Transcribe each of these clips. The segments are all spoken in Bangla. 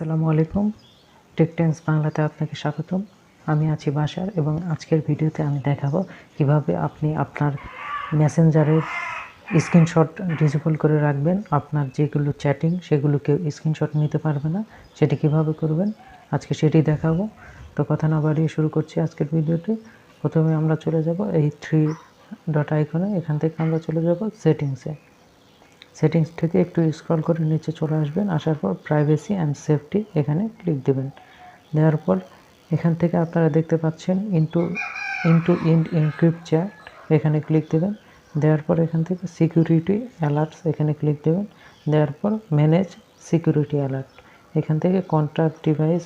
আসসালামু আলাইকুম। টেকটেন্স বাংলাতে আপনাকে স্বাগতম। আমি আছি বাসার এবং আজকের ভিডিওতে আমি দেখাবো কীভাবে আপনি আপনার মেসেঞ্জারের স্ক্রিনশট ডিসেবল করে রাখবেন। আপনার যেগুলো চ্যাটিং সেগুলোকে স্ক্রিনশট নিতে পারবে না। সেটি কীভাবে করবেন? আজকে সেটি দেখাবো। তো কথা না বাড়িয়ে শুরু করছি আজকের ভিডিওটি। প্রথমে আমরা চলে যাব এই থ্রি ডট আইকনে। এখান থেকে আমরা চলে যাব সেটিংসে। সেটিংস থেকে একটু স্ক্রল করে নিচে চলে আসবেন, আসার পর প্রাইভেসি অ্যান্ড সেফটি এখানে ক্লিক দেবেন। দেওয়ার পর এখান থেকে আপনারা দেখতে পাচ্ছেন into into end encrypt chat এখানে ক্লিক দেবেন। দেওয়ার পর এখান থেকে সিকিউরিটি অ্যালার্টস এখানে ক্লিক দেবেন। দেওয়ার পর ম্যানেজ সিকিউরিটি অ্যালার্ট এখান থেকে কন্ট্রাক্ট ডিভাইস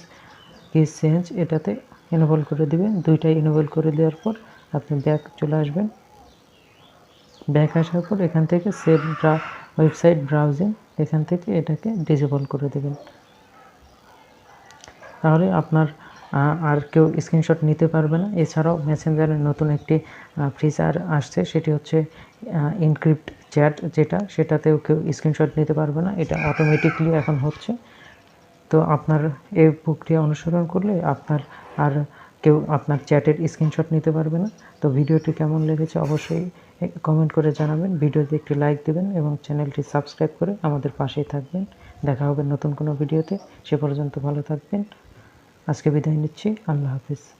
কি চেঞ্জ এটাতে ইনেবল করে দিবেন। দুইটাই ইনেবল করে দেওয়ার পর আপনি ব্যাক চলে আসবেন। ব্যাক আসার পর এখান থেকে সেভ ওয়েবসাইট ব্রাউজিং, এখান থেকে এটাকে ডিসেবল করে দেবেন। তাহলে আপনার আর কেউ স্ক্রিনশট নিতে পারবে না। এছাড়াও মেসেঞ্জারের নতুন একটি ফিচার আসছে, সেটি হচ্ছে ইনক্রিপ্ট চ্যাট যেটা, সেটাতেও কেউ স্ক্রিনশট নিতে পারবে না। এটা অটোমেটিকলি এখন হচ্ছে। তো আপনার এই প্রক্রিয়া অনুসরণ করলে আপনার আর কেউ আপনার চ্যাটের স্ক্রিনশট নিতে পারবে না। তো ভিডিওটি কেমন লেগেছে অবশ্যই কমেন্ট করে জানাবেন, ভিডিওতে একটি লাইক দেবেন এবং চ্যানেলটি সাবস্ক্রাইব করে আমাদের পাশেই থাকবেন। দেখা হবে নতুন কোনো ভিডিওতে। সে পর্যন্ত ভালো থাকবেন। আজকে বিদায় নিচ্ছি। আল্লাহ হাফিজ।